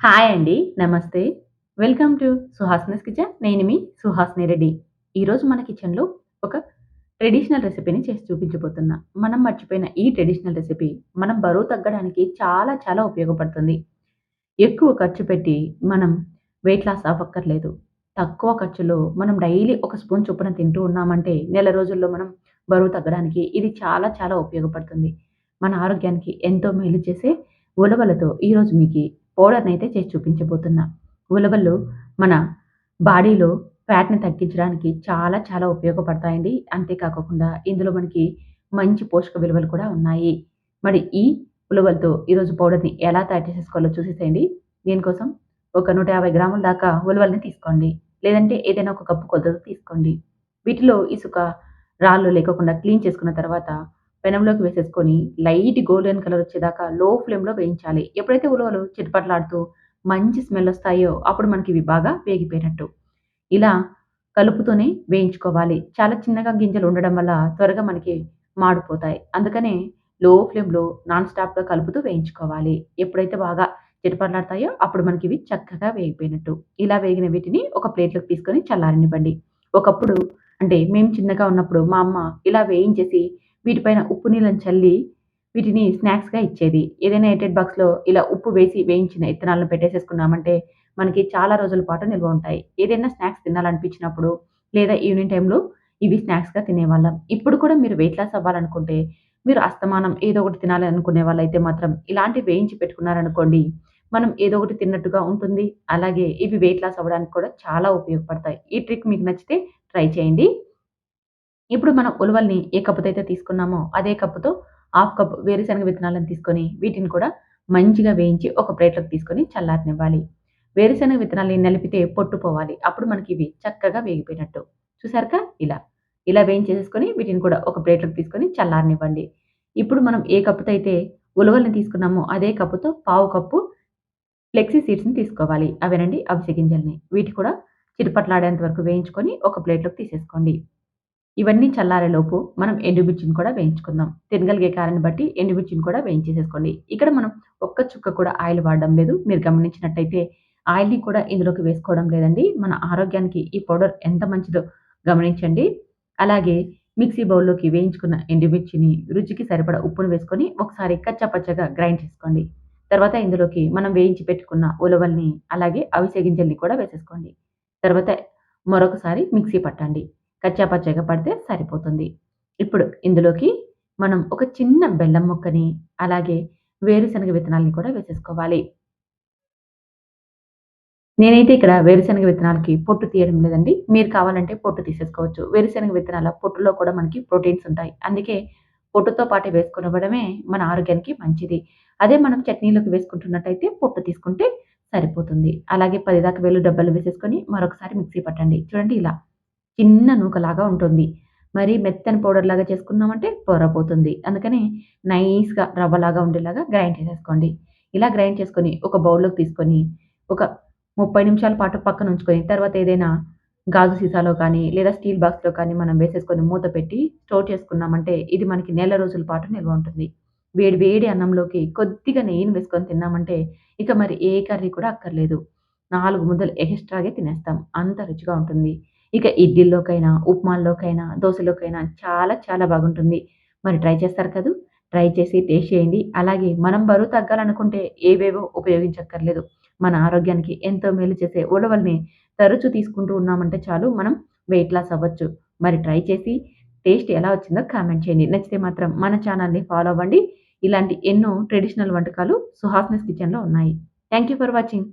Hi అండి. నమస్తే. Welcome to Suhasini's kitchen. నేను మీ సుహాసిని రెడ్డి. ఈరోజు మన కిచెన్‌లో ఒక ట్రెడిషనల్ రెసిపీని చేసి చూపించబోతున్నా. మనం మర్చిపోయిన ఈ ట్రెడిషనల్ రెసిపీ మనం బరువు తగ్గడానికి చాలా చాలా ఉపయోగపడుతుంది. ఎక్కువ ఖర్చు పెట్టి మనం వెయిట్ లాస్ అవ్వక్కర్లేదు. తక్కువ ఖర్చులో మనం డైలీ ఒక స్పూన్ చొప్పున తింటూ ఉన్నామంటే నెల రోజుల్లో మనం బరువు తగ్గడానికి ఇది చాలా చాలా ఉపయోగపడుతుంది. మన ఆరోగ్యానికి ఎంతో మేలు చేసే ఉలవలతో ఈరోజు మీకు పౌడర్‌నైతే చేసి చూపించబోతున్నా. ఉలవలు మన బాడీలో ఫ్యాట్‌ని తగ్గించడానికి చాలా చాలా ఉపయోగపడతాయండి. అంతేకాకుండా ఇందులో మనకి మంచి పోషక విలువలు కూడా ఉన్నాయి. మరి ఈ ఉలవలతో ఈరోజు పౌడర్‌ని ఎలా తయారు చేసేసుకోవాలో చూసేసేయండి. దీనికోసం ఒక 150 గ్రాముల దాకా ఉలవల్ని తీసుకోండి. లేదంటే ఏదైనా ఒక కప్పు కొలతతో తీసుకోండి. వీటిలో ఇసుక, రాళ్ళు లేకోకుండా క్లీన్ చేసుకున్న తర్వాత పెనంలోకి వేసేసుకొని లైట్ గోల్డెన్ కలర్ వచ్చేదాకా లో ఫ్లేమ్‌లో వేయించాలి. ఎప్పుడైతే ఉలవలు చిటపటలాడుతూ మంచి స్మెల్ వస్తాయో అప్పుడు మనకి ఇవి బాగా వేగిపోయినట్టు. ఇలా కలుపుతూనే వేయించుకోవాలి. చాలా చిన్నగా గింజలు ఉండడం వల్ల త్వరగా మనకి మాడిపోతాయి. అందుకనే లో ఫ్లేమ్‌లో నాన్ స్టాప్‌గా కలుపుతూ వేయించుకోవాలి. ఎప్పుడైతే బాగా చిటపటలాడతాయో అప్పుడు మనకి ఇవి చక్కగా వేగిపోయినట్టు. ఇలా వేగిన వీటిని ఒక ప్లేట్‌లోకి తీసుకొని చల్లారనివ్వండి. ఒకప్పుడు అంటే మేము చిన్నగా ఉన్నప్పుడు మా అమ్మ ఇలా వేయించేసి వీటిపైన ఉప్పు నీళ్ళని చల్లి వీటిని స్నాక్స్‌గా ఇచ్చేది. ఏదైనా ఎయిటెడ్ బాక్స్‌లో ఇలా ఉప్పు వేసి వేయించిన ఇత్తనాలను పెట్టేసేసుకున్నామంటే మనకి చాలా రోజుల పాటు నిల్వ ఉంటాయి. ఏదైనా స్నాక్స్ తినాలనిపించినప్పుడు లేదా ఈవినింగ్ టైంలో ఇవి స్నాక్స్‌గా తినేవాళ్ళం. ఇప్పుడు కూడా మీరు వెయిట్ లాస్ అవ్వాలనుకుంటే మీరు అస్తమానం ఏదో ఒకటి తినాలి అనుకునే వాళ్ళైతే మాత్రం ఇలాంటి వేయించి పెట్టుకున్నారనుకోండి మనం ఏదో ఒకటి తిన్నట్టుగా ఉంటుంది. అలాగే ఇవి వెయిట్ లాస్ అవ్వడానికి కూడా చాలా ఉపయోగపడతాయి. ఈ ట్రిక్ మీకు నచ్చితే ట్రై చేయండి. ఇప్పుడు మనం ఉలవల్ని ఏ కప్పుతో అయితే తీసుకున్నామో అదే కప్పుతో హాఫ్ కప్ వేరుశనగ విత్తనాలను తీసుకొని వీటిని కూడా మంచిగా వేయించి ఒక ప్లేట్‌లోకి తీసుకొని చల్లారనివ్వాలి. వేరుశనగ విత్తనాల్ని నలిపితే పొట్టు పోవాలి. అప్పుడు మనకి ఇవి చక్కగా వేగిపోయినట్టు. చూసారుగా ఇలా. ఇలా వేయించేసేసుకొని వీటిని కూడా ఒక ప్లేట్‌లోకి తీసుకొని చల్లారనివ్వండి. ఇప్పుడు మనం ఏ కప్పుతో అయితే ఉలవల్ని తీసుకున్నామో అదే కప్పుతో పావు కప్పు ఫ్లెక్సీ సీడ్స్‌ని తీసుకోవాలి. అవేనండి అవిసె గింజల్ని. వీటి కూడా చిరుపట్లాడేంత వరకు వేయించుకొని ఒక ప్లేట్‌లోకి తీసేసుకోండి. ఇవన్నీ చల్లారేలోపు మనం ఎండుమిర్చిని కూడా వేయించుకుందాం. తినగలిగే కారాన్ని బట్టి ఎండుమిర్చిని కూడా వేయించేసేసుకోండి. ఇక్కడ మనం ఒక్క చుక్క కూడా ఆయిల్ వాడడం లేదు. మీరు గమనించినట్టయితే ఆయిల్‌ని కూడా ఇందులోకి వేసుకోవడం లేదండి. మన ఆరోగ్యానికి ఈ పౌడర్ ఎంత మంచిదో గమనించండి. అలాగే మిక్సీ బౌల్‌లోకి వేయించుకున్న ఎండుమిర్చిని, రుచికి సరిపడా ఉప్పును వేసుకొని ఒకసారి కచ్చపచ్చగా గ్రైండ్ చేసుకోండి. తర్వాత ఇందులోకి మనం వేయించి పెట్టుకున్న ఉలవల్ని, అలాగే అవిసె గింజల్ని కూడా వేసేసుకోండి. తర్వాత మరొకసారి మిక్సీ పట్టండి. కచ్చా పచ్చగా పడితే సరిపోతుంది. ఇప్పుడు ఇందులోకి మనం ఒక చిన్న బెల్లం ముక్కని, అలాగే వేరుశనగ విత్తనాలని కూడా వేసేసుకోవాలి. నేనైతే ఇక్కడ వేరుశనగ విత్తనాలకి పొట్టు తీయడం లేదండి. మీరు కావాలంటే పొట్టు తీసేసుకోవచ్చు. వేరుశనగ విత్తనాల పొట్టులో కూడా మనకి ప్రోటీన్స్ ఉంటాయి. అందుకే పొట్టుతో పాటు వేసుకునివ్వడమే మన ఆరోగ్యానికి మంచిది. అదే మనం చట్నీలోకి వేసుకుంటున్నట్టయితే పొట్టు తీసుకుంటే సరిపోతుంది. అలాగే పది దాకా వేలు డబ్బాలు వేసేసుకొని మరొకసారి మిక్సీ పట్టండి. చూడండి ఇలా. చిన్న నూకలాగా ఉంటుంది. మరి మెత్తని పౌడర్ లాగా చేసుకున్నామంటే పొరపోతుంది. అందుకని నైస్‌గా రవ్వలాగా ఉండేలాగా గ్రైండ్ చేసేసుకోండి. ఇలా గ్రైండ్ చేసుకొని ఒక బౌల్‌లోకి తీసుకొని ఒక 30 నిమిషాల పాటు పక్కన ఉంచుకొని తర్వాత ఏదైనా గాజు సీసాలో కానీ, లేదా స్టీల్ బాక్స్‌లో కానీ మనం వేసేసుకొని మూత పెట్టి స్టోర్ చేసుకున్నామంటే ఇది మనకి నెల రోజుల పాటు నిల్వ ఉంటుంది. వేడి వేడి అన్నంలోకి కొద్దిగా నెయ్యిని వేసుకొని తిన్నామంటే ఇక మరి ఏ కర్రీ కూడా అక్కర్లేదు. నాలుగు ముద్దలు ఎక్స్‌ట్రాగే తినేస్తాం. అంత రుచిగా ఉంటుంది. ఇక ఇడ్లీల్లోకైనా, ఉప్మాల్లోకైనా, దోశలోకైనా చాలా చాలా బాగుంటుంది. మరి ట్రై చేస్తారు కదూ! ట్రై చేసి టేస్ట్ చేయండి. అలాగే మనం బరువు తగ్గాలనుకుంటే ఏవేవో ఉపయోగించక్కర్లేదు. మన ఆరోగ్యానికి ఎంతో మేలు చేసే ఉడవల్ని తరచూ తీసుకుంటూ ఉన్నామంటే చాలు మనం వెయిట్ లాస్ అవ్వచ్చు. మరి ట్రై చేసి టేస్ట్ ఎలా వచ్చిందో కామెంట్ చేయండి. నచ్చితే మాత్రం మన ఛానల్‌ని ఫాలో అవ్వండి. ఇలాంటి ఎన్నో ట్రెడిషనల్ వంటకాలు సుహాస్నెస్ కిచెన్‌లో ఉన్నాయి. Thank you for watching.